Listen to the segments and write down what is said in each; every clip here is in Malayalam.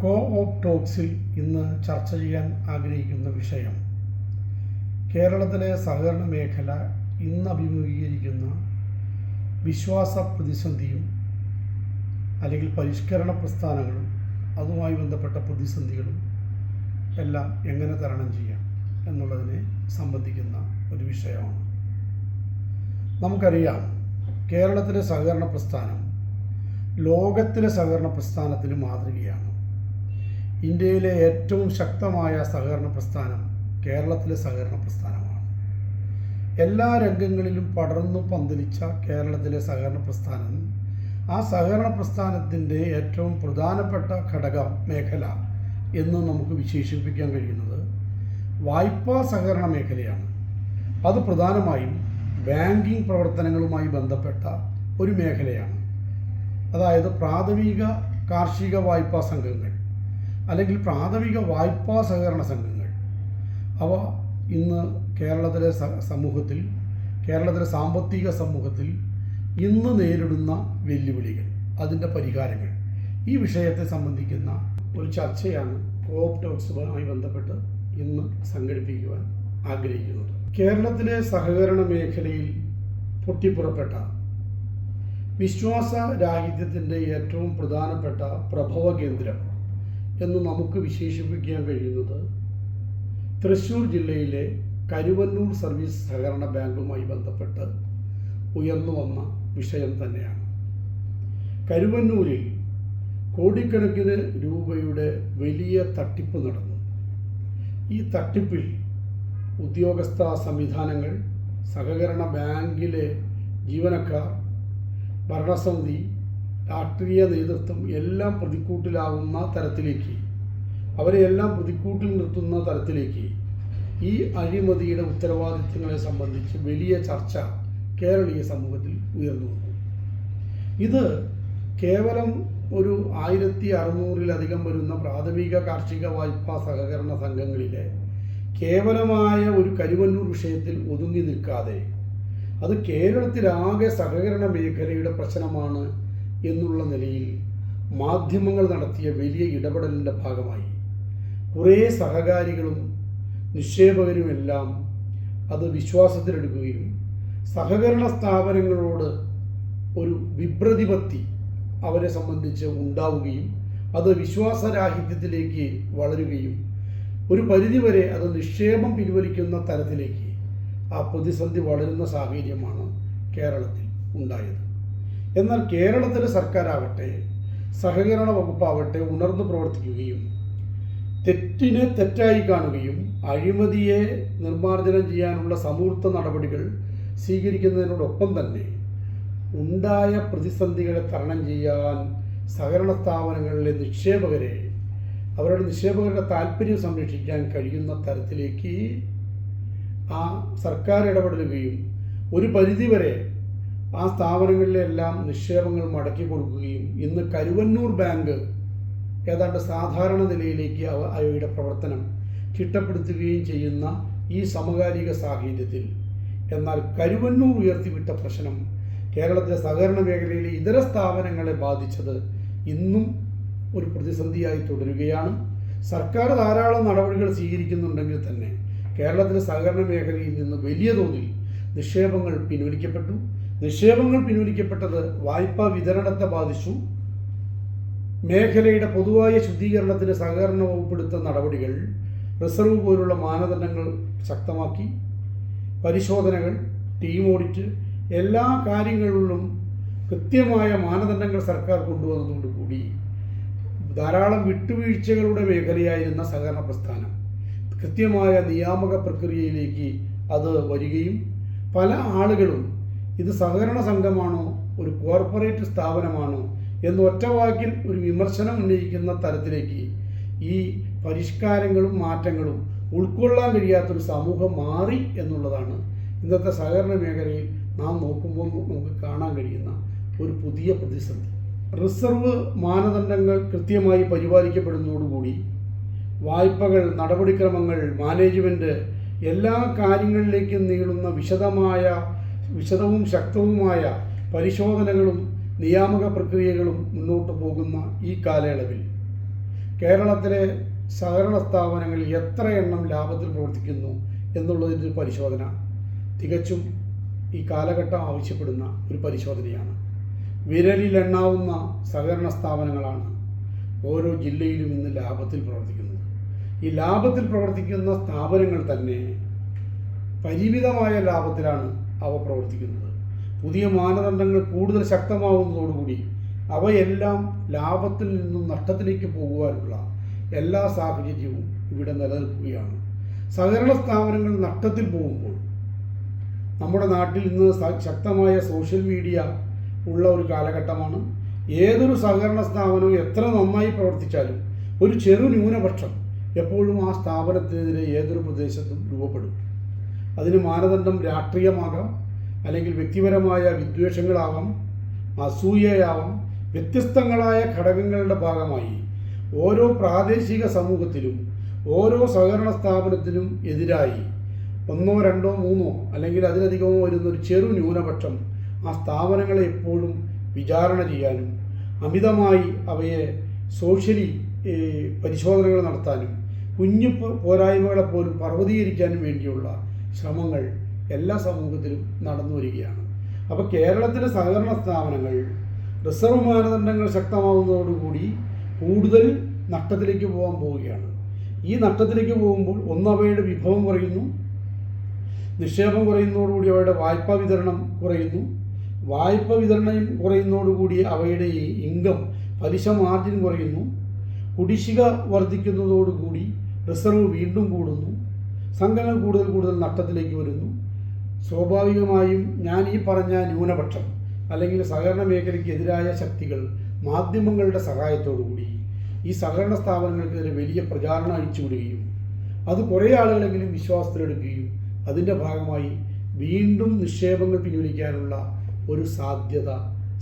കോ ഓപ്പ് ടോക്സിൽ ഇന്ന് ചർച്ച ചെയ്യാൻ ആഗ്രഹിക്കുന്ന വിഷയം. കേരളത്തിലെ സഹകരണ മേഖല ഇന്ന് അഭിമുഖീകരിക്കുന്ന വിശ്വാസ പ്രതിസന്ധിയും അല്ലെങ്കിൽ പരിഷ്കരണ പ്രസ്ഥാനങ്ങളും അതുമായി ബന്ധപ്പെട്ട പ്രതിസന്ധികളും എല്ലാം എങ്ങനെ തരണം ചെയ്യാം എന്നുള്ളതിനെ സംബന്ധിക്കുന്ന ഒരു വിഷയമാണ്. നമുക്കറിയാം കേരളത്തിലെ സഹകരണ പ്രസ്ഥാനം ലോകത്തിലെ സഹകരണ പ്രസ്ഥാനത്തിന് മാതൃകയാണ്. ഇന്ത്യയിലെ ഏറ്റവും ശക്തമായ സഹകരണ പ്രസ്ഥാനം കേരളത്തിലെ സഹകരണ പ്രസ്ഥാനമാണ്. എല്ലാ രംഗങ്ങളിലും പടർന്നു പന്തലിച്ച കേരളത്തിലെ സഹകരണ പ്രസ്ഥാനം ആ സഹകരണ പ്രസ്ഥാനത്തിന്റെ ഏറ്റവും പ്രധാനപ്പെട്ട ഘടകം മേഖല എന്ന് നമുക്ക് വിശേഷിപ്പിക്കാൻ കഴിയുന്നത് വായ്പാ സഹകരണ മേഖലയാണ്. അത് പ്രധാനമായും ബാങ്കിങ് പ്രവർത്തനങ്ങളുമായി ബന്ധപ്പെട്ട ഒരു മേഖലയാണ്. അതായത് പ്രാഥമിക കാർഷിക വായ്പാ സംഘങ്ങൾ. അല്ലെങ്കിൽ പ്രാഥമിക വായ്പാ സഹകരണ സംഘങ്ങൾ. അവ ഇന്ന് കേരളത്തിലെ സമൂഹത്തിൽ കേരളത്തിലെ സാമ്പത്തിക സമൂഹത്തിൽ ഇന്ന് നേരിടുന്ന വെല്ലുവിളികൾ അതിന്റെ പരിഹാരങ്ങൾ. ഈ വിഷയത്തെ സംബന്ധിക്കുന്ന ഒരു ചർച്ചയാണ് കോപ്പ് ടോക്സുമായി ബന്ധപ്പെട്ട് ഇന്ന് സംഘടിപ്പിക്കുവാൻ ആഗ്രഹിക്കുന്നത്. കേരളത്തിലെ സഹകരണ മേഖലയിൽ പൊട്ടിപ്പുറപ്പെട്ട വിശ്വാസ രാഹിത്യത്തിന്റെ ഏറ്റവും പ്രധാനപ്പെട്ട പ്രഭവ കേന്ദ്രം എന്ന് നമുക്ക് വിശേഷിപ്പിക്കാൻ കഴിയുന്നത് തൃശ്ശൂർ ജില്ലയിലെ കരുവന്നൂർ സർവീസ് സഹകരണ ബാങ്കുമായി ബന്ധപ്പെട്ട് ഉയർന്നു വന്ന വിഷയം തന്നെയാണ്. കരുവന്നൂരിൽ കോടിക്കണക്കിന് രൂപയുടെ വലിയ തട്ടിപ്പ് നടന്നു. ഈ തട്ടിപ്പിൽ ഉദ്യോഗസ്ഥ സംവിധാനങ്ങൾ സഹകരണ ബാങ്കിലെ ജീവനക്കാർ ഭരണസമിതി രാഷ്ട്രീയ നേതൃത്വം എല്ലാം പ്രതിക്കൂട്ടിലാവുന്ന തരത്തിലേക്ക് അവരെ എല്ലാം പ്രതിക്കൂട്ടിൽ നിർത്തുന്ന തരത്തിലേക്ക് ഈ അഴിമതിയുടെ ഉത്തരവാദിത്തങ്ങളെ സംബന്ധിച്ച് വലിയ ചർച്ച കേരളീയ സമൂഹത്തിൽ ഉയർന്നു വന്നു. ഇത് കേവലം ഒരു ആയിരത്തി അറുന്നൂറിലധികം വരുന്ന പ്രാഥമിക കാർഷിക വായ്പാ സഹകരണ സംഘങ്ങളിലെ കേവലമായ ഒരു കരുവന്നൂർ വിഷയത്തിൽ ഒതുങ്ങി നിൽക്കാതെ അത് കേരളത്തിലാകെ സഹകരണ മേഖലയുടെ പ്രശ്നമാണ് എന്നുള്ള നിലയിൽ മാധ്യമങ്ങൾ നടത്തിയ വലിയ ഇടപെടലിന്റെ ഭാഗമായി കുറേ സഹകാരികളും നിക്ഷേപകരുമെല്ലാം അത് വിശ്വാസത്തിലെടുക്കുകയും സഹകരണ സ്ഥാപനങ്ങളോട് ഒരു വിപ്രതിപത്തി അവരെ സംബന്ധിച്ച് ഉണ്ടാവുകയും അത് വിശ്വാസരാഹിത്യത്തിലേക്ക് വളരുകയും ഒരു പരിധിവരെ അത് നിക്ഷേപം പിൻവലിക്കുന്ന തരത്തിലേക്ക് ആ പ്രതിസന്ധി വളരുന്ന സാഹചര്യമാണ് കേരളത്തിൽ ഉണ്ടായത്. എന്നാൽ കേരളത്തിലെ സർക്കാരാവട്ടെ സഹകരണ വകുപ്പാവട്ടെ ഉണർന്നു പ്രവർത്തിക്കുകയും തെറ്റിനെ തെറ്റായി കാണുകയും അഴിമതിയെ നിർമ്മാർജനം ചെയ്യാനുള്ള സമൂർത്ത നടപടികൾ സ്വീകരിക്കുന്നതിനോടൊപ്പം തന്നെ ഉണ്ടായ പ്രതിസന്ധികളെ തരണം ചെയ്യാൻ സഹകരണ സ്ഥാപനങ്ങളിലെ നിക്ഷേപകരെ അവരുടെ നിക്ഷേപകരുടെ താല്പര്യം സംരക്ഷിക്കാൻ കഴിയുന്ന തരത്തിലേക്ക് ആ സർക്കാർ ഇടപെടലുകയും ഒരു പരിധിവരെ ആ സ്ഥാപനങ്ങളിലെല്ലാം നിക്ഷേപങ്ങൾ മടക്കി കൊടുക്കുകയും ഇന്ന് കരുവന്നൂർ ബാങ്ക് ഏതാണ്ട് സാധാരണ നിലയിലേക്ക് അവ അവയുടെ പ്രവർത്തനം ചിട്ടപ്പെടുത്തുകയും ചെയ്യുന്ന ഈ സമകാലിക സാഹചര്യത്തിൽ. എന്നാൽ കരുവന്നൂർ ഉയർത്തിവിട്ട പ്രശ്നം കേരളത്തിലെ സഹകരണ മേഖലയിലെ ഇതര സ്ഥാപനങ്ങളെ ബാധിച്ചത് ഇന്നും ഒരു പ്രതിസന്ധിയായി തുടരുകയാണ്. സർക്കാർ ധാരാളം നടപടികൾ സ്വീകരിക്കുന്നുണ്ടെങ്കിൽ തന്നെ കേരളത്തിലെ സഹകരണ മേഖലയിൽ നിന്ന് വലിയ തോതിൽ നിക്ഷേപങ്ങൾ പിൻവലിക്കപ്പെട്ടു. നിക്ഷേപങ്ങൾ പിൻവലിക്കപ്പെട്ടത് വായ്പാ വിതരണത്തെ ബാധിച്ചു മേഖലയുടെ പൊതുവായ ശുദ്ധീകരണത്തിന് സഹകരണ വകുപ്പെടുത്ത നടപടികൾ റിസർവ് പോലുള്ള മാനദണ്ഡങ്ങൾ ശക്തമാക്കി പരിശോധനകൾ ടീം ഓഡിറ്റ് എല്ലാ കാര്യങ്ങളിലും കൃത്യമായ മാനദണ്ഡങ്ങൾ സർക്കാർ കൊണ്ടുവന്നതോടുകൂടി ധാരാളം വിട്ടുവീഴ്ചകളുടെ മേഖലയായിരുന്ന സഹകരണ പ്രസ്ഥാനം കൃത്യമായ നിയാമക പ്രക്രിയയിലേക്ക് അത് വരികയും പല ആളുകളും ഇത് സഹകരണ സംഘമാണോ? ഒരു കോർപ്പറേറ്റ് സ്ഥാപനമാണോ? എന്ന് ഒറ്റവാക്കിൽ ഒരു വിമർശനം ഉന്നയിക്കുന്ന തരത്തിലേക്ക് ഈ പരിഷ്കാരങ്ങളും മാറ്റങ്ങളും ഉൾക്കൊള്ളാൻ കഴിയാത്തൊരു സമൂഹം മാറി എന്നുള്ളതാണ്. ഇന്നത്തെ സഹകരണ മേഖലയിൽ നാം നോക്കുമ്പോൾ നമുക്ക് കാണാൻ കഴിയുന്ന ഒരു പുതിയ പ്രതിസന്ധി. റിസർവ് മാനദണ്ഡങ്ങൾ കൃത്യമായി പരിപാലിക്കപ്പെടുന്നതോടുകൂടി വായ്പകൾ നടപടിക്രമങ്ങൾ മാനേജ്മെന്റ് എല്ലാ കാര്യങ്ങളിലേക്കും നീളുന്ന വിശദമായ വിശദവും ശക്തവുമായ പരിശോധനകളും നിയാമക പ്രക്രിയകളും മുന്നോട്ട് പോകുന്ന ഈ കാലയളവിൽ കേരളത്തിലെ സഹകരണ സ്ഥാപനങ്ങളിൽ എത്ര എണ്ണം ലാഭത്തിൽ പ്രവർത്തിക്കുന്നു എന്നുള്ളതിന്റെ പരിശോധന തികച്ചും ഈ കാലഘട്ടം ആവശ്യപ്പെടുന്ന ഒരു പരിശോധനയാണ്. വിരലിലെണ്ണാവുന്ന സഹകരണ സ്ഥാപനങ്ങളാണ് ഓരോ ജില്ലയിലും ഇന്ന് ലാഭത്തിൽ പ്രവർത്തിക്കുന്നത്. ഈ ലാഭത്തിൽ പ്രവർത്തിക്കുന്ന സ്ഥാപനങ്ങൾ തന്നെ പരിമിതമായ ലാഭത്തിലാണ് അവ പ്രവർത്തിക്കുന്നത്. പുതിയ മാനദണ്ഡങ്ങൾ കൂടുതൽ ശക്തമാവുന്നതോടുകൂടി അവയെല്ലാം ലാഭത്തിൽ നിന്നും നഷ്ടത്തിലേക്ക് പോകുവാനുള്ള എല്ലാ സാഹചര്യവും ഇവിടെ നിലനിൽക്കുകയാണ്. സഹകരണ സ്ഥാപനങ്ങൾ നഷ്ടത്തിൽ പോകുമ്പോൾ നമ്മുടെ നാട്ടിൽ ഇന്ന് ശക്തമായ സോഷ്യൽ മീഡിയ ഉള്ള ഒരു കാലഘട്ടമാണ്. ഏതൊരു സഹകരണ സ്ഥാപനവും എത്ര നന്നായി പ്രവർത്തിച്ചാലും ഒരു ചെറു ന്യൂനപക്ഷം എപ്പോഴും ആ സ്ഥാപനത്തിനെതിരെ ഏതൊരു പ്രദേശത്തും രൂപപ്പെടും. അതിന് മാനദണ്ഡം രാഷ്ട്രീയമാകാം അല്ലെങ്കിൽ വ്യക്തിപരമായ വിദ്വേഷങ്ങളാവാം അസൂയയാവാം വ്യത്യസ്തങ്ങളായ ഘടകങ്ങളുടെ ഭാഗമായി. ഓരോ പ്രാദേശിക സമൂഹത്തിലും ഓരോ സഹകരണ സ്ഥാപനത്തിനും എതിരായി ഒന്നോ രണ്ടോ മൂന്നോ അല്ലെങ്കിൽ അതിലധികമോ വരുന്ന ഒരു ചെറു ന്യൂനപക്ഷം ആ സ്ഥാപനങ്ങളെ എപ്പോഴും വിചാരണ ചെയ്യാനും അമിതമായി അവയെ സോഷ്യലി പരിശോധനകൾ നടത്താനും കുഞ്ഞു പോരായ്മകളെപ്പോലും പോരായ്മകളെ പോലും പർവതീകരിക്കാനും വേണ്ടിയുള്ള ശ്രമങ്ങൾ എല്ലാ സമൂഹത്തിലും നടന്നു വരികയാണ്. അപ്പോൾ കേരളത്തിലെ സഹകരണ സ്ഥാപനങ്ങൾ റിസർവ് മാനദണ്ഡങ്ങൾ ശക്തമാവുന്നതോടുകൂടി കൂടുതൽ നഷ്ടത്തിലേക്ക് പോകാൻ പോവുകയാണ്. ഈ നഷ്ടത്തിലേക്ക് പോകുമ്പോൾ ഒന്ന് അവയുടെ വിഭവം കുറയുന്നു നിക്ഷേപം കുറയുന്നതോടുകൂടി അവയുടെ വായ്പാ വിതരണം കുറയുന്നു. വായ്പ വിതരണം കുറയുന്നതോടുകൂടി അവയുടെ ഈ ഇൻകം പലിശ മാർജിൻ കുറയുന്നു. കുടിശ്ശിക വർദ്ധിക്കുന്നതോടുകൂടി റിസർവ് വീണ്ടും കൂടുന്നു. സംഘങ്ങൾ കൂടുതൽ കൂടുതൽ നഷ്ടത്തിലേക്ക് വരുന്നു. സ്വാഭാവികമായും ഞാൻ ഈ പറഞ്ഞ ന്യൂനപക്ഷം അല്ലെങ്കിൽ സഹകരണ മേഖലയ്ക്ക് എതിരായ ശക്തികൾ മാധ്യമങ്ങളുടെ സഹായത്തോടുകൂടി ഈ സഹകരണ സ്ഥാപനങ്ങൾക്കെതിരെ വലിയ പ്രചാരണം അഴിച്ചുവിടുകയും അത് കുറേ ആളുകളെങ്കിലും വിശ്വാസത്തിലെടുക്കുകയും അതിന്റെ ഭാഗമായി വീണ്ടും നിക്ഷേപങ്ങൾ പിൻവലിക്കാനുള്ള ഒരു സാധ്യത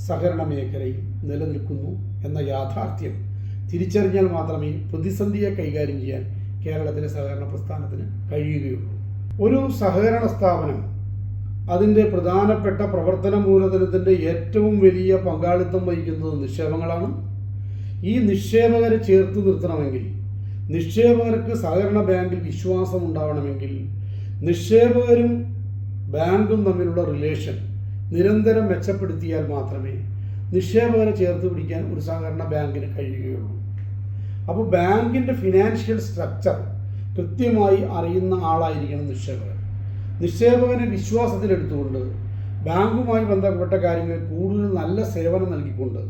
സഹകരണ മേഖലയിൽ നിലനിൽക്കുന്നു എന്ന യാഥാർത്ഥ്യം തിരിച്ചറിഞ്ഞാൽ മാത്രമേ പ്രതിസന്ധിയെ കൈകാര്യം ചെയ്യാൻ കേരളത്തിലെ സഹകരണ പ്രസ്ഥാനത്തിന് കഴിയുകയുള്ളൂ. ഒരു സഹകരണ സ്ഥാപനം അതിന്റെ പ്രധാനപ്പെട്ട പ്രവർത്തന മൂലധനത്തിന്റെ ഏറ്റവും വലിയ പങ്കാളിത്തം വഹിക്കുന്നത് നിക്ഷേപങ്ങളാണ്. ഈ നിക്ഷേപകരെ ചേർത്ത് നിർത്തണമെങ്കിൽ നിക്ഷേപകർക്ക് സഹകരണ ബാങ്കിൽ വിശ്വാസം ഉണ്ടാവണമെങ്കിൽ നിക്ഷേപകരും ബാങ്കും തമ്മിലുള്ള റിലേഷൻ നിരന്തരം മെച്ചപ്പെടുത്തിയാൽ മാത്രമേ നിക്ഷേപകരെ ചേർത്ത് പിടിക്കാൻ ഒരു സഹകരണ ബാങ്കിന് കഴിയുകയുള്ളൂ. അപ്പോൾ ബാങ്കിന്റെ ഫിനാൻഷ്യൽ സ്ട്രക്ചർ കൃത്യമായി അറിയുന്ന ആളായിരിക്കണം നിക്ഷേപകൻ. നിക്ഷേപകനെ വിശ്വാസത്തിലെടുത്തുകൊണ്ട് ബാങ്കുമായി ബന്ധപ്പെട്ട കാര്യങ്ങൾ കൂടുതൽ നല്ല സേവനം നൽകിക്കൊണ്ട്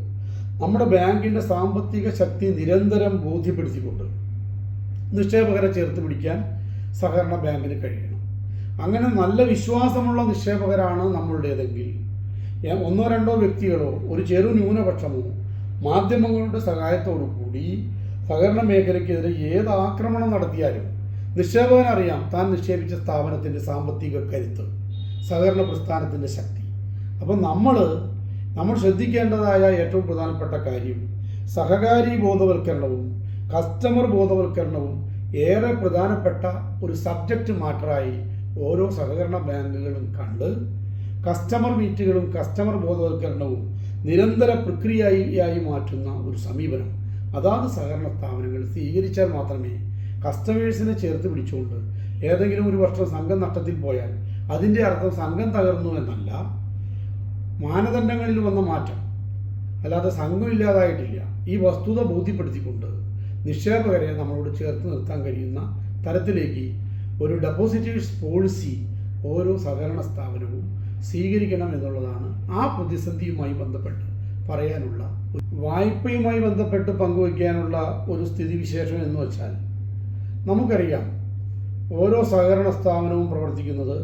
നമ്മുടെ ബാങ്കിന്റെ സാമ്പത്തിക ശക്തി നിരന്തരം ബോധ്യപ്പെടുത്തിക്കൊണ്ട് നിക്ഷേപകരെ ചേർത്ത് പിടിക്കാൻ സഹകരണ ബാങ്കിന് കഴിയണം. അങ്ങനെ നല്ല വിശ്വാസമുള്ള നിക്ഷേപകരാണ് നമ്മളുടേതെങ്കിൽ ഒന്നോ രണ്ടോ വ്യക്തികളോ ഒരു ചെറു ന്യൂനപക്ഷമോ മാധ്യമങ്ങളുടെ സഹായത്തോടു കൂടി സഹകരണ മേഖലയ്ക്കെതിരെ ഏത് ആക്രമണം നടത്തിയാലും നിക്ഷേപകൻ അറിയാം താൻ നിക്ഷേപിച്ച സ്ഥാപനത്തിന്റെ സാമ്പത്തിക കരുത്ത് സഹകരണ പ്രസ്ഥാനത്തിന്റെ ശക്തി. അപ്പം നമ്മൾ നമ്മൾ ശ്രദ്ധിക്കേണ്ടതായ ഏറ്റവും പ്രധാനപ്പെട്ട കാര്യം സഹകാരി ബോധവൽക്കരണവും കസ്റ്റമർ ബോധവൽക്കരണവും ഏറെ പ്രധാനപ്പെട്ട ഒരു സബ്ജക്റ്റ് മാറ്ററായി ഓരോ സഹകരണ ബാങ്കുകളും കണ്ട് കസ്റ്റമർ മീറ്റുകളും കസ്റ്റമർ ബോധവൽക്കരണവും നിരന്തര പ്രക്രിയയായി മാറ്റുന്ന ഒരു സമീപനം. അതാത് സഹകരണ സ്ഥാപനങ്ങൾ സ്വീകരിച്ചാൽ മാത്രമേ കസ്റ്റമേഴ്സിനെ ചേർത്ത് പിടിച്ചുകൊണ്ട് ഏതെങ്കിലും ഒരു വർഷം സംഘം നഷ്ടത്തിൽ പോയാൽ അതിന്റെ അർത്ഥം സംഘം തകർന്നു എന്നല്ല. മാനദണ്ഡങ്ങളിൽ വന്ന മാറ്റം. അല്ലാതെ സംഘം ഇല്ലാതായിട്ടില്ല. ഈ വസ്തുത ബോധ്യപ്പെടുത്തിക്കൊണ്ട് നിക്ഷേപകരെ നമ്മളോട് ചേർത്ത് നിർത്താൻ കഴിയുന്ന തരത്തിലേക്ക് ഒരു ഡെപ്പോസിറ്റേഴ്സ് പോളിസി ഓരോ സഹകരണ സ്ഥാപനവും സ്വീകരിക്കണം എന്നുള്ളതാണ് ആ പ്രതിസന്ധിയുമായി ബന്ധപ്പെട്ട് പറയാനുള്ള വായ്പയുമായി ബന്ധപ്പെട്ട് പങ്കുവയ്ക്കാനുള്ള ഒരു സ്ഥിതിവിശേഷം എന്ന് വെച്ചാൽ നമുക്കറിയാം ഓരോ സഹകരണ സ്ഥാപനവും പ്രവർത്തിക്കുന്നത്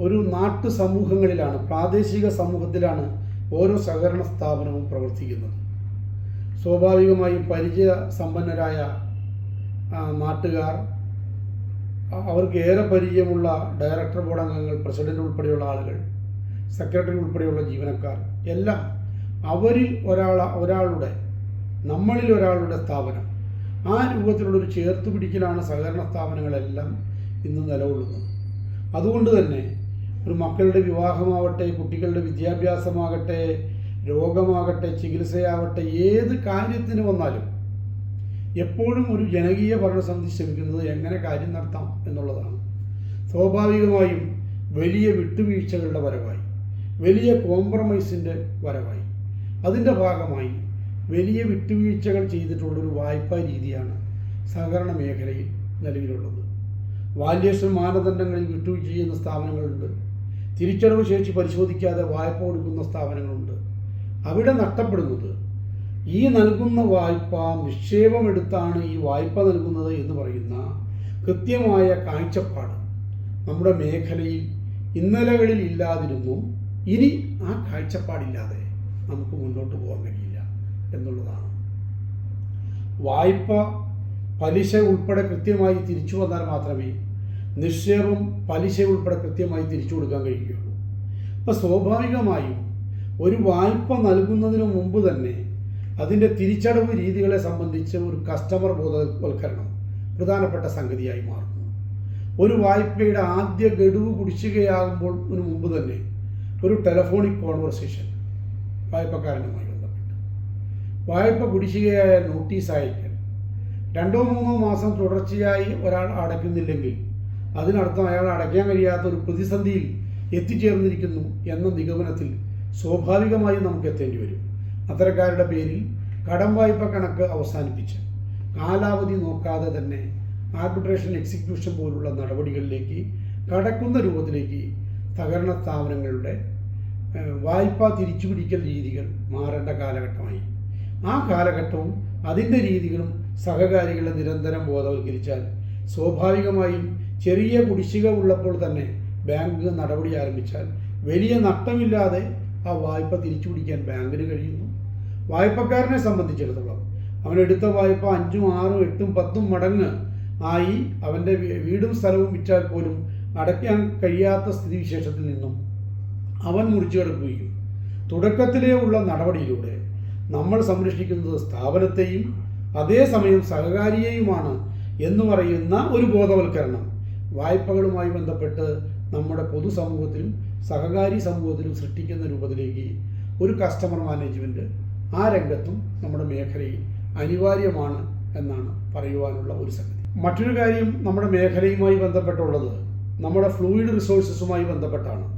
ഒരു നാട്ടു സമൂഹങ്ങളിലാണ് പ്രാദേശിക സമൂഹത്തിലാണ് ഓരോ സഹകരണ സ്ഥാപനവും പ്രവർത്തിക്കുന്നത്. സ്വാഭാവികമായും പരിചയ സമ്പന്നരായ നാട്ടുകാർ അവർക്ക് ഏറെ പരിചയമുള്ള ഡയറക്ടർ ബോർഡ് അംഗങ്ങൾ പ്രസിഡന്റ് ഉൾപ്പെടെയുള്ള ആളുകൾ സെക്രട്ടറി ഉൾപ്പെടെയുള്ള ജീവനക്കാർ എല്ലാം അവരിൽ ഒരാൾ ഒരാളുടെ നമ്മളിൽ ഒരാളുടെ സ്ഥാപനം. ആ രൂപത്തിലുള്ളൊരു ചേർത്ത് പിടിക്കലാണ് സഹകരണ സ്ഥാപനങ്ങളെല്ലാം ഇന്ന് നിലകൊള്ളുന്നത്. അതുകൊണ്ട് തന്നെ ഒരു മക്കളുടെ വിവാഹമാവട്ടെ കുട്ടികളുടെ വിദ്യാഭ്യാസമാകട്ടെ രോഗമാകട്ടെ ചികിത്സയാവട്ടെ ഏത് കാര്യത്തിന് വന്നാലും എപ്പോഴും ഒരു ജനകീയ ഭരണസമിതി ശ്രമിക്കുന്നത് എങ്ങനെ കാര്യം നടത്താം എന്നുള്ളതാണ്. സ്വാഭാവികമായും വലിയ വിട്ടുവീഴ്ചകളുടെ വരവായി വലിയ കോംപ്രമൈസിന്റെ വരവായി. അതിന്റെ ഭാഗമായി വലിയ വിട്ടുവീഴ്ചകൾ ചെയ്തിട്ടുള്ളൊരു വായ്പാ രീതിയാണ് സഹകരണ മേഖലയിൽ നിലവിലുള്ളത്. വാല്യേഷൻ മാനദണ്ഡങ്ങളിൽ വിട്ടുവീഴ്ച ചെയ്യുന്ന സ്ഥാപനങ്ങളുണ്ട്. തിരിച്ചടവ് ശേഷി പരിശോധിക്കാതെ വായ്പ കൊടുക്കുന്ന സ്ഥാപനങ്ങളുണ്ട്. അവിടെ നഷ്ടപ്പെടുന്നത് ഈ നൽകുന്ന വായ്പ നിക്ഷേപമെടുത്താണ് ഈ വായ്പ നൽകുന്നത് എന്ന് പറയുന്ന കൃത്യമായ കാഴ്ചപ്പാട് നമ്മുടെ മേഖലയിൽ ഇന്നലകളിൽ ഇല്ലാതിരുന്നു. ഇനി ആ കാഴ്ചപ്പാടില്ലാതെ നമുക്ക് മുന്നോട്ട് പോകാൻ കഴിയില്ല എന്നുള്ളതാണ്. വായ്പ പലിശ ഉൾപ്പെടെ കൃത്യമായി തിരിച്ചു വന്നാൽ മാത്രമേ നിക്ഷേപം പലിശ ഉൾപ്പെടെ കൃത്യമായി തിരിച്ചു കൊടുക്കാൻ കഴിയുകയുള്ളൂ. അപ്പോൾ സ്വാഭാവികമായും ഒരു വായ്പ നൽകുന്നതിന് മുമ്പ് തന്നെ അതിന്റെ തിരിച്ചടവ് രീതികളെ സംബന്ധിച്ച് ഒരു കസ്റ്റമർ ബോധവൽക്കരണം പ്രധാനപ്പെട്ട സംഗതിയായി മാറുന്നു. ഒരു വായ്പയുടെ ആദ്യ ഗഡുവ് കുടിശ്ശികയാകുമ്പോൾ മുമ്പ് തന്നെ ഒരു ടെലഫോണിക് കോൺവെർസേഷൻ വായ്പക്കാരനുമായി ബന്ധപ്പെട്ട്. വായ്പ കുടിശ്ശികയായ നോട്ടീസ് അയക്കൽ. രണ്ടോ മൂന്നോ മാസം തുടർച്ചയായി ഒരാൾ അടയ്ക്കുന്നില്ലെങ്കിൽ അതിനർത്ഥം അയാൾ അടയ്ക്കാൻ കഴിയാത്ത ഒരു പ്രതിസന്ധിയിൽ എത്തിച്ചേർന്നിരിക്കുന്നു എന്ന നിഗമനത്തിൽ സ്വാഭാവികമായും നമുക്ക് എത്തേണ്ടി വരും. അത്തരക്കാരുടെ പേരിൽ കടം വായ്പ കണക്ക് അവസാനിപ്പിച്ച് കാലാവധി നോക്കാതെ തന്നെ ആർബിട്രേഷൻ എക്സിക്യൂഷൻ പോലുള്ള നടപടികളിലേക്ക് കടക്കുന്ന രൂപത്തിലേക്ക് സഹകരണ സ്ഥാപനങ്ങളുടെ വായ്പാ തിരിച്ചുപിടിക്കൽ രീതികൾ മാറേണ്ട കാലഘട്ടമായി. ആ കാലഘട്ടവും അതിന്റെ രീതികളും സഹകാരികളെ നിരന്തരം ബോധവൽക്കരിച്ചാൽ സ്വാഭാവികമായും ചെറിയ കുടിശ്ശിക ഉള്ളപ്പോൾ തന്നെ ബാങ്ക് നടപടി ആരംഭിച്ചാൽ വലിയ നഷ്ടമില്ലാതെ ആ വായ്പ തിരിച്ചു പിടിക്കാൻ ബാങ്കിന് കഴിയുന്നു. വായ്പക്കാരനെ സംബന്ധിച്ചിടത്തോളം അവൻ എടുത്ത വായ്പ അഞ്ചും ആറും എട്ടും പത്തും മടങ്ങ് ആയി അവന്റെ വീടും സ്ഥലവും വിറ്റാൽ പോലും അടയ്ക്കാൻ കഴിയാത്ത സ്ഥിതിവിശേഷത്തിൽ നിന്നും അവൻ മുറിച്ചു കിടക്കുകയും തുടക്കത്തിലേ ഉള്ള നടപടിയിലൂടെ നമ്മൾ സംരക്ഷിക്കുന്നത് സ്ഥാപനത്തെയും അതേസമയം സഹകാരിയെയുമാണ് എന്ന് പറയുന്ന ഒരു ബോധവൽക്കരണം വായ്പകളുമായി ബന്ധപ്പെട്ട് നമ്മുടെ പൊതുസമൂഹത്തിലും സഹകാരി സമൂഹത്തിലും സൃഷ്ടിക്കുന്ന രൂപത്തിലേക്ക് ഒരു കസ്റ്റമർ മാനേജ്മെന്റ് ആ രംഗത്തും നമ്മുടെ മേഖലയിൽ അനിവാര്യമാണ് എന്നാണ് പറയുവാനുള്ള ഒരു സംഗതി. മറ്റൊരു കാര്യം നമ്മുടെ മേഖലയുമായി ബന്ധപ്പെട്ടുള്ളത് നമ്മുടെ ഫ്ലൂയിഡ് റിസോഴ്സസുമായി ബന്ധപ്പെട്ടാണ്.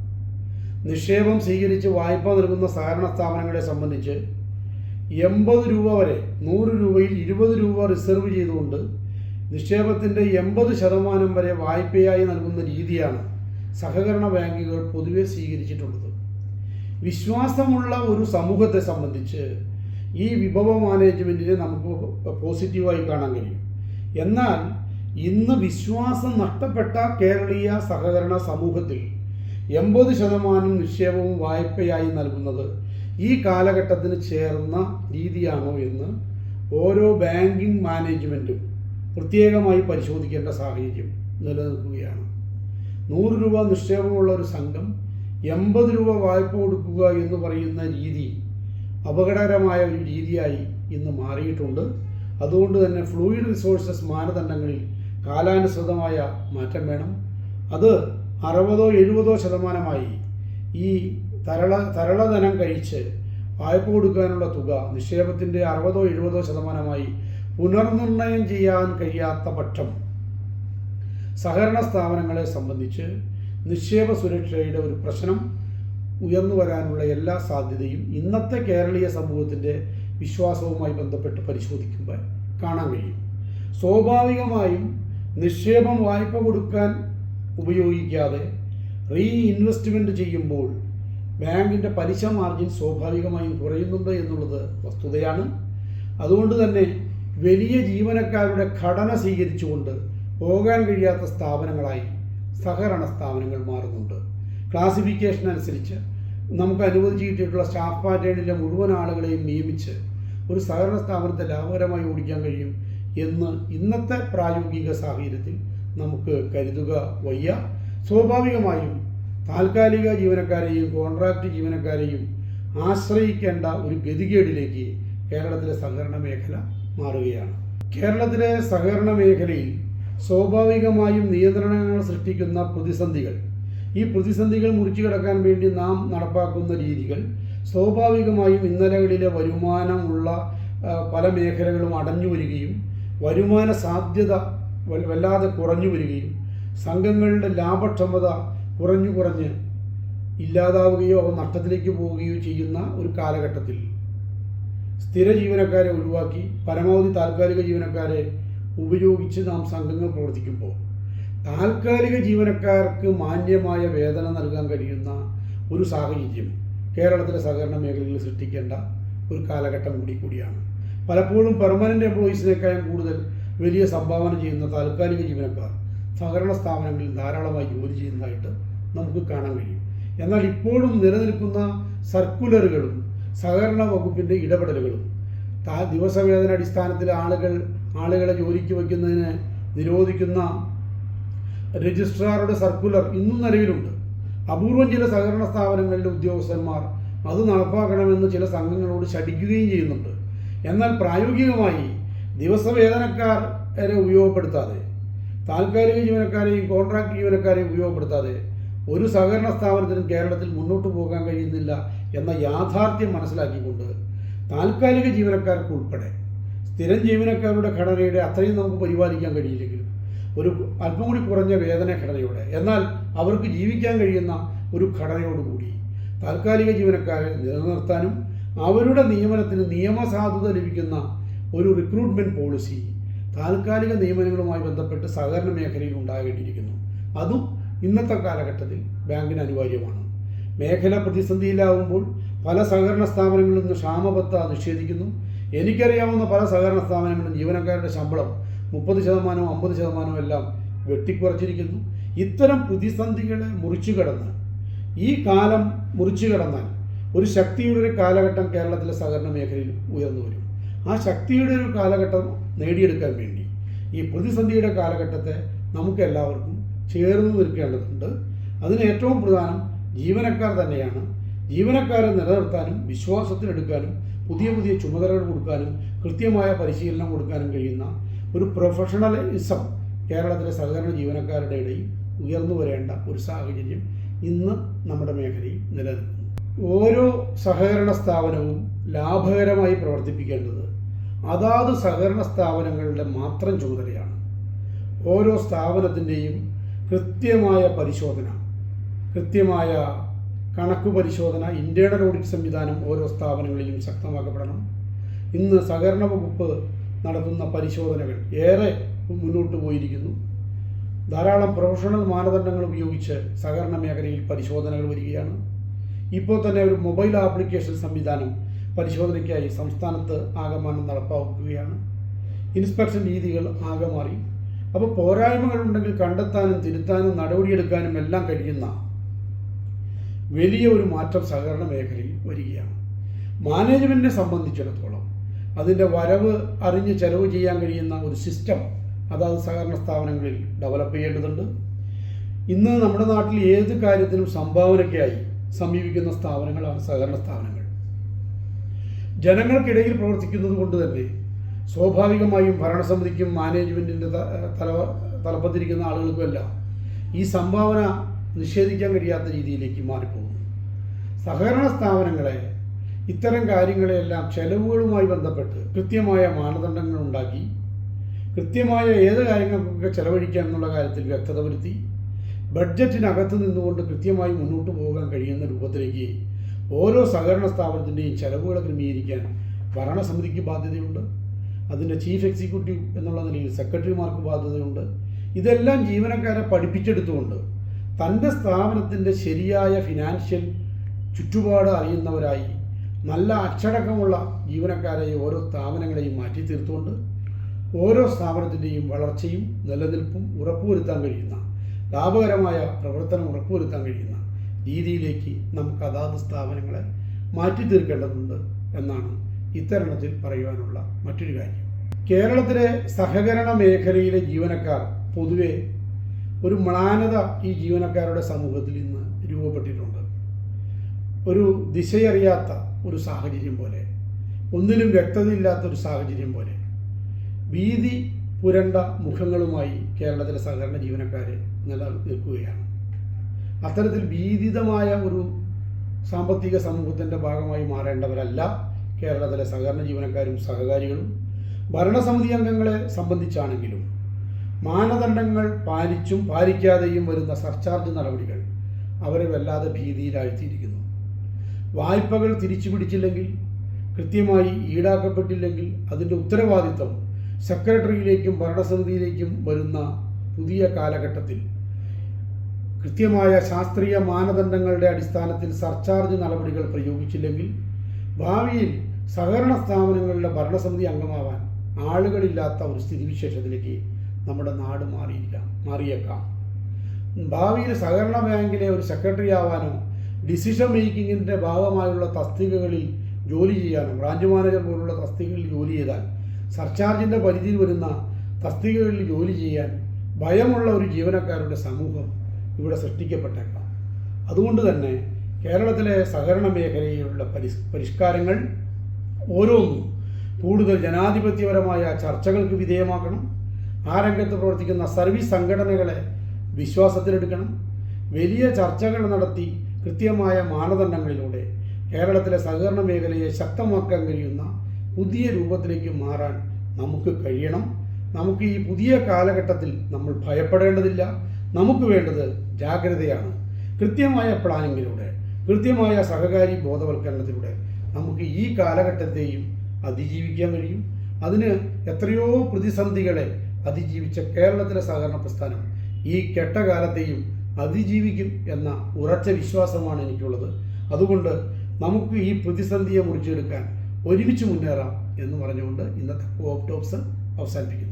നിക്ഷേപം സ്വീകരിച്ച് വായ്പ നൽകുന്ന സഹകരണ സ്ഥാപനങ്ങളെ സംബന്ധിച്ച് എൺപത് രൂപ വരെ നൂറ് രൂപയിൽ ഇരുപത് രൂപ റിസർവ് ചെയ്തുകൊണ്ട് നിക്ഷേപത്തിന്റെ എൺപത് ശതമാനം വരെ വായ്പയായി നൽകുന്ന രീതിയാണ് സഹകരണ ബാങ്കുകൾ പൊതുവെ സ്വീകരിച്ചിട്ടുള്ളത്. വിശ്വാസമുള്ള ഒരു സമൂഹത്തെ സംബന്ധിച്ച് ഈ വിഭവ മാനേജ്മെന്റിനെ നമുക്ക് പോസിറ്റീവായി കാണാൻ കഴിയും. എന്നാൽ ഇന്ന് വിശ്വാസം നഷ്ടപ്പെട്ട കേരളീയ സഹകരണ സമൂഹത്തിൽ എൺപത് ശതമാനം നിക്ഷേപവും വായ്പയായി നൽകുന്നത് ഈ കാലഘട്ടത്തിന് ചേർന്ന രീതിയാണോ എന്ന് ഓരോ ബാങ്കിങ് മാനേജ്മെന്റും പ്രത്യേകമായി പരിശോധിക്കേണ്ട സാഹചര്യം നിലനിൽക്കുകയാണ്. നൂറ് രൂപ നിക്ഷേപമുള്ള ഒരു സംഘം എൺപത് രൂപ വായ്പ കൊടുക്കുക എന്ന് പറയുന്ന രീതി അപകടകരമായ ഒരു രീതിയായി ഇന്ന് മാറിയിട്ടുണ്ട്. അതുകൊണ്ട് തന്നെ ഫ്ലൂയിഡ് റിസോഴ്സസ് മാനദണ്ഡങ്ങളിൽ കാലാനുസൃതമായ മാറ്റം വേണം. അത് അറുപതോ എഴുപതോ ശതമാനമായി ഈ തരള തരളധനം കഴിച്ച് വായ്പ കൊടുക്കാനുള്ള തുക നിക്ഷേപത്തിന്റെ അറുപതോ എഴുപതോ ശതമാനമായി പുനർനിർണയം ചെയ്യാൻ കഴിയാത്ത പക്ഷം സഹകരണ സ്ഥാപനങ്ങളെ സംബന്ധിച്ച് നിക്ഷേപ സുരക്ഷയുടെ ഒരു പ്രശ്നം ഉയർന്നു വരാനുള്ള എല്ലാ സാധ്യതയും ഇന്നത്തെ കേരളീയ സമൂഹത്തിന്റെ വിശ്വാസവുമായി ബന്ധപ്പെട്ട് പരിശോധിക്കുമ്പോൾ കാണാൻ കഴിയും. സ്വാഭാവികമായും നിക്ഷേപം വായ്പ കൊടുക്കാൻ ഉപയോഗിക്കാതെ റീ ഇൻവെസ്റ്റ്മെന്റ് ചെയ്യുമ്പോൾ ബാങ്കിന്റെ പലിശ മാർജിൻ സ്വാഭാവികമായും കുറയുന്നുണ്ട് എന്നുള്ളത് വസ്തുതയാണ്. അതുകൊണ്ട് തന്നെ വലിയ ജീവനക്കാരുടെ ഘടന സ്വീകരിച്ചുകൊണ്ട് പോകാൻ കഴിയാത്ത സ്ഥാപനങ്ങളായി സഹകരണ സ്ഥാപനങ്ങൾ മാറുന്നുണ്ട്. ക്ലാസിഫിക്കേഷൻ അനുസരിച്ച് നമുക്ക് അനുവദിച്ചിട്ടുള്ള സ്റ്റാഫ് പാറ്റേണിലെ മുഴുവൻ ആളുകളെയും നിയമിച്ച് ഒരു സഹകരണ സ്ഥാപനത്തെ ലാഭകരമായി ഓടിക്കാൻ കഴിയും എന്ന് ഇന്നത്തെ പ്രായോഗിക സാഹചര്യത്തിൽ നമുക്ക് കരുതുക വയ്യ. സ്വാഭാവികമായും താൽക്കാലിക ജീവനക്കാരെയും കോൺട്രാക്റ്റ് ജീവനക്കാരെയും ആശ്രയിക്കേണ്ട ഒരു ഗതികേടിലേക്ക് കേരളത്തിലെ സഹകരണ മേഖല മാറുകയാണ്. കേരളത്തിലെ സഹകരണ മേഖലയിൽ സ്വാഭാവികമായും നിയന്ത്രണങ്ങൾ സൃഷ്ടിക്കുന്ന പ്രതിസന്ധികൾ ഈ പ്രതിസന്ധികൾ മുറിച്ചു കിടക്കാൻ വേണ്ടി നാം നടപ്പാക്കുന്ന രീതികൾ സ്വാഭാവികമായും ഇന്നലകളിലെ വരുമാനമുള്ള പല മേഖലകളും അടഞ്ഞു വരികയും വരുമാന സാധ്യത വല്ലാതെ കുറഞ്ഞു വരികയും സംഘങ്ങളുടെ ലാഭക്ഷമത കുറഞ്ഞു കുറഞ്ഞ് ഇല്ലാതാവുകയോ അവ നഷ്ടത്തിലേക്ക് പോവുകയോ ചെയ്യുന്ന ഒരു കാലഘട്ടത്തിൽ സ്ഥിര ജീവനക്കാരെ ഒഴിവാക്കി പരമാവധി താൽക്കാലിക ജീവനക്കാരെ ഉപയോഗിച്ച് നാം സംഘങ്ങൾ പ്രവർത്തിക്കുമ്പോൾ താൽക്കാലിക ജീവനക്കാർക്ക് മാന്യമായ വേതനം നൽകാൻ കഴിയുന്ന ഒരു സാഹചര്യം കേരളത്തിലെ സഹകരണ മേഖലയിൽ സൃഷ്ടിക്കേണ്ട ഒരു കാലഘട്ടം കൂടി കൂടിയാണ്. പലപ്പോഴും പെർമനന്റ് എംപ്ലോയീസിനേക്കാളും കൂടുതൽ വലിയ സംഭാവന ചെയ്യുന്ന താൽക്കാലിക ജീവനക്കാർ സഹകരണ സ്ഥാപനങ്ങളിൽ ധാരാളമായി ജോലി ചെയ്യുന്നതായിട്ട് നമുക്ക് കാണാൻ കഴിയും. എന്നാൽ ഇപ്പോഴും നിലനിൽക്കുന്ന സർക്കുലറുകളും സഹകരണ വകുപ്പിന്റെ ഇടപെടലുകളും താ ദിവസവേതന അടിസ്ഥാനത്തിൽ ആളുകൾ ആളുകളെ ജോലിക്ക് വയ്ക്കുന്നതിന് നിരോധിക്കുന്ന രജിസ്ട്രാറുടെ സർക്കുലർ ഇന്നും നിലവിലുണ്ട്. അപൂർവം ചില സഹകരണ സ്ഥാപനങ്ങളിലെ ഉദ്യോഗസ്ഥന്മാർ അത് നടപ്പാക്കണമെന്ന് ചില സംഘങ്ങളോട് ശഠിക്കുകയും ചെയ്യുന്നുണ്ട്. എന്നാൽ പ്രായോഗികമായി ദിവസവേതനക്കാരെ ഉപയോഗപ്പെടുത്താതെ താൽക്കാലിക ജീവനക്കാരെയും കോൺട്രാക്ട് ജീവനക്കാരെയും ഉപയോഗപ്പെടുത്താതെ ഒരു സഹകരണ സ്ഥാപനത്തിനും കേരളത്തിൽ മുന്നോട്ട് പോകാൻ കഴിയുന്നില്ല എന്ന യാഥാർത്ഥ്യം മനസ്സിലാക്കിക്കൊണ്ട് താൽക്കാലിക ജീവനക്കാർക്ക് ഉൾപ്പെടെ സ്ഥിരം ജീവനക്കാരുടെ ഘടനയുടെ അത്രയും നമുക്ക് പരിപാലിക്കാൻ കഴിയില്ലെങ്കിലും ഒരു അല്പം കൂടി കുറഞ്ഞ വേതന ഘടനയോടെ എന്നാൽ അവർക്ക് ജീവിക്കാൻ കഴിയുന്ന ഒരു ഘടനയോടുകൂടി താൽക്കാലിക ജീവനക്കാരെ നിലനിർത്താനും അവരുടെ നിയമനത്തിന് നിയമസാധുത ലഭിക്കുന്ന ഒരു റിക്രൂട്ട്മെന്റ് പോളിസി താൽക്കാലിക നിയമനങ്ങളുമായി ബന്ധപ്പെട്ട് സഹകരണ മേഖലയിൽ ഉണ്ടാകേണ്ടിയിരിക്കുന്നു. അതും ഇന്നത്തെ കാലഘട്ടത്തിൽ ബാങ്കിന് അനിവാര്യമാണ്. മേഖല പ്രതിസന്ധിയിലാവുമ്പോൾ പല സഹകരണ സ്ഥാപനങ്ങളിൽ നിന്ന് ക്ഷാമബത്ത നിഷേധിക്കുന്നു. എനിക്കറിയാവുന്ന പല സഹകരണ സ്ഥാപനങ്ങളും ജീവനക്കാരുടെ ശമ്പളം മുപ്പത് ശതമാനവും അമ്പത് ശതമാനവും എല്ലാം വെട്ടിക്കുറച്ചിരിക്കുന്നു. ഇത്തരം പ്രതിസന്ധികളെ മുറിച്ചു കടന്ന് ഈ കാലം മുറിച്ചു കടന്നാൽ ഒരു ശക്തിയുടെ ഒരു കാലഘട്ടം കേരളത്തിലെ സഹകരണ മേഖലയിൽ ഉയർന്നു വരും. ആ ശക്തിയുടെ ഒരു കാലഘട്ടം നേടിയെടുക്കാൻ വേണ്ടി. ഈ പ്രതിസന്ധിയുടെ കാലഘട്ടത്തെ നമുക്ക് എല്ലാവർക്കും ചേർന്ന് നിൽക്കേണ്ടതുണ്ട്. അതിന് ഏറ്റവും പ്രധാനം ജീവനക്കാർ തന്നെയാണ്. ജീവനക്കാരെ നിലനിർത്താനും വിശ്വാസത്തിലെടുക്കാനും പുതിയ പുതിയ ചുമതലകൾ കൊടുക്കാനും കൃത്യമായ പരിശീലനം കൊടുക്കാനും കഴിയുന്ന ഒരു പ്രൊഫഷണലിസം കേരളത്തിലെ സഹകരണ ജീവനക്കാരുടെ ഇടയിൽ ഉയർന്നു വരേണ്ട ഒരു സാഹചര്യം ഇന്ന് നമ്മുടെ മേഖലയിൽ നിലനിൽക്കുന്നു. ഓരോ സഹകരണ സ്ഥാപനവും ലാഭകരമായി പ്രവർത്തിപ്പിക്കേണ്ടത് അതാത് സഹകരണ സ്ഥാപനങ്ങളുടെ മാത്രം ചുമതലയാണ്. ഓരോ സ്ഥാപനത്തിന്റെയും കൃത്യമായ പരിശോധന കൃത്യമായ കണക്ക് പരിശോധന ഇന്റേണൽ ഓഡിറ്റ് സംവിധാനം ഓരോ സ്ഥാപനങ്ങളിലും ശക്തമാക്കപ്പെടണം. ഇന്ന് സഹകരണ വകുപ്പ് നടത്തുന്ന പരിശോധനകൾ ഏറെ മുന്നോട്ട് പോയിരിക്കുന്നു. ധാരാളം പ്രൊഫഷണൽ മാനദണ്ഡങ്ങൾ ഉപയോഗിച്ച് സഹകരണ മേഖലയിൽ പരിശോധനകൾ വരികയാണ്. ഇപ്പോൾ തന്നെ ഒരു മൊബൈൽ ആപ്ലിക്കേഷൻ സംവിധാനം പരിശോധനയ്ക്കായി സംസ്ഥാനത്ത് ആകമാനം നടപ്പാക്കുകയാണ്. ഇൻസ്പെക്ഷൻ രീതികൾ ആകെ മാറി അപ്പോൾ പോരായ്മകളുണ്ടെങ്കിൽ കണ്ടെത്താനും തിരുത്താനും നടപടിയെടുക്കാനും എല്ലാം കഴിയുന്ന വലിയ ഒരു മാറ്റം സഹകരണ മേഖലയിൽ വരികയാണ്. മാനേജ്മെന്റിനെ സംബന്ധിച്ചിടത്തോളം അതിന്റെ വരവ് അറിഞ്ഞ് ചെലവ് ചെയ്യാൻ കഴിയുന്ന ഒരു സിസ്റ്റം അതാത് സഹകരണ സ്ഥാപനങ്ങളിൽ ഡെവലപ്പ് ചെയ്യേണ്ടതുണ്ട്. ഇന്ന് നമ്മുടെ നാട്ടിൽ ഏത് കാര്യത്തിനും സംഭാവനയ്ക്കായി സമീപിക്കുന്ന സ്ഥാപനങ്ങളാണ് സഹകരണ സ്ഥാപനങ്ങൾ. ജനങ്ങൾക്കിടയിൽ പ്രവർത്തിക്കുന്നത് കൊണ്ട് തന്നെ സ്വാഭാവികമായും ഭരണസമിതിക്കും മാനേജ്മെന്റിന്റെ തല തലപ്പത്തിരിക്കുന്ന ആളുകൾക്കുമെല്ലാം ഈ സംഭാവന നിഷേധിക്കാൻ കഴിയാത്ത രീതിയിലേക്ക് മാറിപ്പോകുന്നു. സഹകരണ സ്ഥാപനങ്ങളെ ഇത്തരം കാര്യങ്ങളെല്ലാം ചെലവുകളുമായി ബന്ധപ്പെട്ട് കൃത്യമായ മാനദണ്ഡങ്ങൾ ഉണ്ടാക്കി കൃത്യമായ ഏത് കാര്യങ്ങൾക്കൊക്കെ ചെലവഴിക്കാം എന്നുള്ള കാര്യത്തിൽ വ്യക്തത വരുത്തി ബഡ്ജറ്റിനകത്ത് നിന്നുകൊണ്ട് കൃത്യമായി മുന്നോട്ട് പോകാൻ കഴിയുന്ന രൂപത്തിലേക്ക് ഓരോ സഹകരണ സ്ഥാപനത്തിന്റെയും ചെലവുകൾ ക്രമീകരിക്കാൻ ഭരണസമിതിക്ക് ബാധ്യതയുണ്ട്. അതിന്റെ ചീഫ് എക്സിക്യൂട്ടീവ് എന്നുള്ള നിലയിൽ സെക്രട്ടറിമാർക്ക് ബാധ്യതയുണ്ട്. ഇതെല്ലാം ജീവനക്കാരെ പഠിപ്പിച്ചെടുത്തുകൊണ്ട് തന്റെ സ്ഥാപനത്തിന്റെ ശരിയായ ഫിനാൻഷ്യൽ ചുറ്റുപാട് അറിയുന്നവരായി നല്ല അച്ചടക്കമുള്ള ജീവനക്കാരെ ഓരോ സ്ഥാപനങ്ങളെയും മാറ്റി തീർത്തുകൊണ്ട് ഓരോ സ്ഥാപനത്തിന്റെയും വളർച്ചയും നിലനിൽപ്പും ഉറപ്പുവരുത്താൻ കഴിയുന്ന ലാഭകരമായ പ്രവർത്തനം ഉറപ്പുവരുത്താൻ കഴിയുന്ന രീതിയിലേക്ക് നമുക്ക് അതാത് സ്ഥാപനങ്ങളെ മാറ്റി തീർക്കേണ്ടതുണ്ട് എന്നാണ് ഇത്തരണത്തിൽ പറയുവാനുള്ള മറ്റൊരു കാര്യം. കേരളത്തിലെ സഹകരണ മേഖലയിലെ ജീവനക്കാർ പൊതുവെ ഒരു മ്ലാനത ഈ ജീവനക്കാരുടെ സമൂഹത്തിൽ ഇന്ന് രൂപപ്പെട്ടിട്ടുണ്ട്. ഒരു ദിശയറിയാത്ത ഒരു സാഹചര്യം പോലെ ഒന്നിലും വ്യക്തതയില്ലാത്ത ഒരു സാഹചര്യം പോലെ ഭീതി പുരണ്ട മുഖങ്ങളുമായി കേരളത്തിലെ സഹകരണ ജീവനക്കാർ നിലനിൽക്കുകയാണ്. അത്തരത്തിൽ ഭീതിതമായ ഒരു സാമ്പത്തിക സമൂഹത്തിന്റെ ഭാഗമായി മാറേണ്ടവരല്ല കേരളത്തിലെ സഹകരണ ജീവനക്കാരും സഹകാരികളും. ഭരണസമിതി അംഗങ്ങളെ സംബന്ധിച്ചാണെങ്കിലും മാനദണ്ഡങ്ങൾ പാലിച്ചും പാലിക്കാതെയും വരുന്ന സർചാർജ് നടപടികൾ അവരെ വല്ലാതെ ഭീതിയിലാഴ്ത്തിയിരിക്കുന്നു. വായ്പകൾ തിരിച്ചു പിടിച്ചില്ലെങ്കിൽ കൃത്യമായി ഈടാക്കപ്പെട്ടില്ലെങ്കിൽ അതിന്റെ ഉത്തരവാദിത്വം സെക്രട്ടറിയിലേക്കും ഭരണസമിതിയിലേക്കും വരുന്ന പുതിയ കാലഘട്ടത്തിൽ കൃത്യമായ ശാസ്ത്രീയ മാനദണ്ഡങ്ങളുടെ അടിസ്ഥാനത്തിൽ സർചാർജ് നടപടികൾ പ്രയോഗിച്ചില്ലെങ്കിൽ ഭാവിയിൽ സഹകരണ സ്ഥാപനങ്ങളുടെ ഭരണസമിതി അംഗമാവാൻ ആളുകളില്ലാത്ത ഒരു സ്ഥിതിവിശേഷത്തിലേക്ക് നമ്മുടെ നാട് മാറിയില്ല മാറിയേക്കാം. ഭാവിയിൽ സഹകരണ ബാങ്കിലെ ഒരു സെക്രട്ടറി ആവാനോ ഡിസിഷൻ മേക്കിങ്ങിന്റെ ഭാഗമായുള്ള തസ്തികകളിൽ ജോലി ചെയ്യാനോ ബ്രാഞ്ച് മാനേജർ പോലുള്ള തസ്തികകളിൽ ജോലി ചെയ്താൽ സർചാർജിന്റെ പരിധിയിൽ വരുന്ന തസ്തികകളിൽ ജോലി ചെയ്യാൻ ഭയമുള്ള ഒരു ജീവനക്കാരുടെ സമൂഹം ഇവിടെ സൃഷ്ടിക്കപ്പെട്ടേക്കാം. അതുകൊണ്ട് തന്നെ കേരളത്തിലെ സഹകരണ മേഖലയിലുള്ള പരിസ് പരിഷ്കാരങ്ങൾ ഓരോന്നും കൂടുതൽ ജനാധിപത്യപരമായ ചർച്ചകൾക്ക് വിധേയമാക്കണം. ആ രംഗത്ത് പ്രവർത്തിക്കുന്ന സർവീസ് സംഘടനകളെ വിശ്വാസത്തിലെടുക്കണം. വലിയ ചർച്ചകൾ നടത്തി കൃത്യമായ മാനദണ്ഡങ്ങളിലൂടെ കേരളത്തിലെ സഹകരണ മേഖലയെ ശക്തമാക്കാൻ കഴിയുന്ന പുതിയ രൂപത്തിലേക്ക് മാറാൻ നമുക്ക് കഴിയണം. നമുക്ക് ഈ പുതിയ കാലഘട്ടത്തിൽ നമ്മൾ ഭയപ്പെടേണ്ടതില്ല. നമുക്ക് വേണ്ടത് ജാഗ്രതയാണ്. കൃത്യമായ പ്ലാനിങ്ങിലൂടെ കൃത്യമായ സഹകാരി ബോധവൽക്കരണത്തിലൂടെ നമുക്ക് ഈ കാലഘട്ടത്തെയും അതിജീവിക്കാൻ കഴിയും. അതിന് എത്രയോ പ്രതിസന്ധികളെ അതിജീവിച്ച കേരളത്തിലെ സഹകരണ പ്രസ്ഥാനം ഈ കെട്ടകാലത്തെയും അതിജീവിക്കും എന്ന ഉറച്ച വിശ്വാസമാണ് എനിക്കുള്ളത്. അതുകൊണ്ട് നമുക്ക് ഈ പ്രതിസന്ധിയെ മുറിച്ചെടുക്കാൻ ഒരുമിച്ച് മുന്നേറാം എന്ന് പറഞ്ഞുകൊണ്ട് ഇന്നത്തെ കോപ്പ് അവസാനിപ്പിക്കുന്നു.